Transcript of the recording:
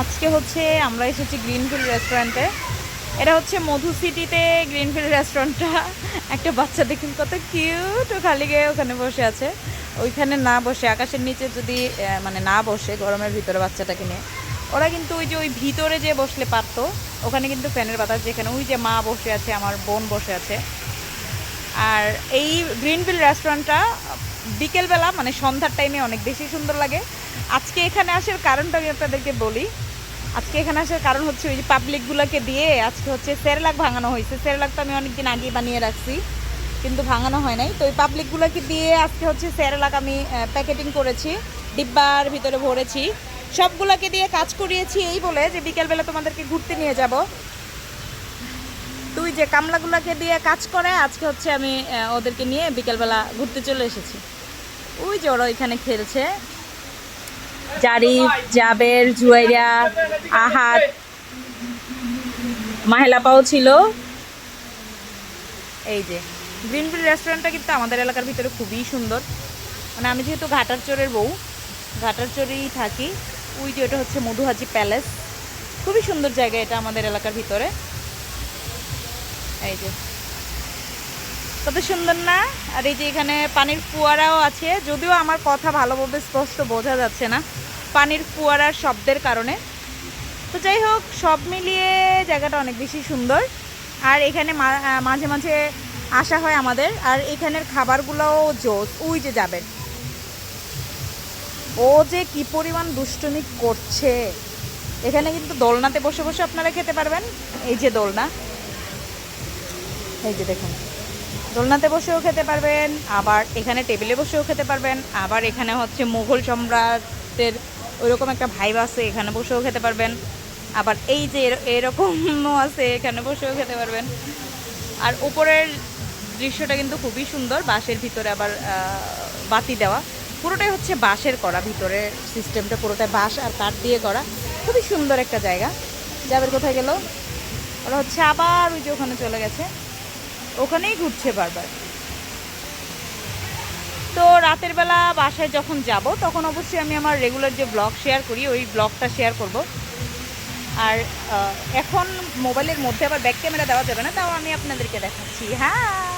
আজকে হচ্ছে আমরা এসেছি গ্রিনফিল্ড রেস্টুরেন্টে। এটা হচ্ছে মধু সিটিতে গ্রিনফিল্ড রেস্টুরেন্টটা। একটা বাচ্চা দেখুন কত কিউট, ও খালি গিয়ে ওখানে বসে আছে। ওইখানে না বসে, আকাশের নিচে যদি মানে না বসে গরমের ভিতরে বাচ্চাটাকে নিয়ে। ওরা কিন্তু ওই যে ওই ভিতরে যে বসলে পারতো, ওখানে কিন্তু ফ্যানের বাতাস যেখানে ওই যে মা বসে আছে, আমার বোন বসে আছে। আর এই গ্রিনফিল্ড রেস্টুরেন্টটা বিকেলবেলা মানে সন্ধ্যার টাইমে অনেক বেশি সুন্দর লাগে। আজকে এখানে আসার কারণটা আমি আপনাদেরকে বলি। আজকে এখানে আসার কারণ হচ্ছে ওই যে পাবলিকগুলোকে দিয়ে আজকে হচ্ছে সেরেলাক ভাঙানো হয়েছে। সেরেলাক তো আমি অনেকদিন আগেই বানিয়ে রাখছি, কিন্তু ভাঙানো হয় নাই। তো ওই পাবলিকগুলোকে দিয়ে আজকে হচ্ছে সেরেলাক আমি প্যাকেটিং করেছি, ডিব্বার ভিতরে ভরেছি। সবগুলোকে দিয়ে কাজ করিয়েছি এই বলে যে বিকেলবেলা তোমাদেরকে ঘুরতে নিয়ে যাব। তুই যে কামলাগুলোকে দিয়ে কাজ করে, আজকে হচ্ছে আমি ওদেরকে নিয়ে বিকেলবেলা ঘুরতে চলে এসেছি। ওই যে ওরা ওইখানে খেলছে। জারিফ, জাবের, জুয়াইরা আহাত মাহেলাপাও ছিল। এই যে গ্রিনফিল্ড রেস্টুরেন্টটা কিন্তু আমাদের এলাকার ভিতরে খুবই সুন্দর। মানে আমি যেহেতু ঘাটার চোরের বউ, ঘাটার চোরেই থাকি। ওই যে ওটা হচ্ছে মধুহাজি প্যালেস। খুবই সুন্দর জায়গা এটা আমাদের এলাকার ভিতরে। এই যে, কত সুন্দর না? আর এই যে এখানে পানির ফুয়ারাও আছে। যদিও আমার কথা ভালোভাবে স্পষ্ট বোঝা যাচ্ছে না। পানির ফুয়ারার শব্দের কারণে। তো যাই হোক, সব মিলিয়ে জায়গাটা অনেক বেশি সুন্দর। আর এখানে মাঝে মাঝে আসা হয় আমাদের। আর এখানের খাবারগুলোও জোস। উই যে যাবেন। ও যে কি পরিমাণ দুষ্টুমি করছে। এখানে কিন্তু দোলনাতে বসে বসে আপনারা খেতে পারবেন। এই যে দোলনা। এই যে দেখুন। দোলনাতে বসেও খেতে পারবেন। আবার এখানে টেবিলে বসেও খেতে পারবেন। আবার এখানে হচ্ছে মুঘল সম্রাটের ওইরকম একটা ভাইব আছে। এখানে বসেও খেতে পারবেন। আবার এই যে এর- এরকমও আছে, এখানে বসেও খেতে পারবেন। আর উপরের দৃশ্যটা কিন্তু খুবই সুন্দর, বাঁশের ভিতরে আবার বাতি দেওয়া। পুরোটাই হচ্ছে বাঁশের করা, ভিতরে সিস্টেমটা পুরোটাই বাঁশ আর কাঠ দিয়ে করা। খুবই সুন্দর একটা জায়গা। যাবের কোথায় গেল, ওরা হচ্ছে আবার ওই যে ওখানে চলে গেছে। ওখানেই ঘুরছে বারবার। তো রাতের বেলা বাসায় যখন যাব, তখন অবশ্যই আমি আমার রেগুলার যে ব্লগ শেয়ার করি, ওই ব্লগটা শেয়ার করব। আর এখন মোবাইলের মধ্যে আবার ব্যাক ক্যামেরা দেওয়া যাবে না, তাও আমি আপনাদেরকে দেখাচ্ছি। হ্যাঁ।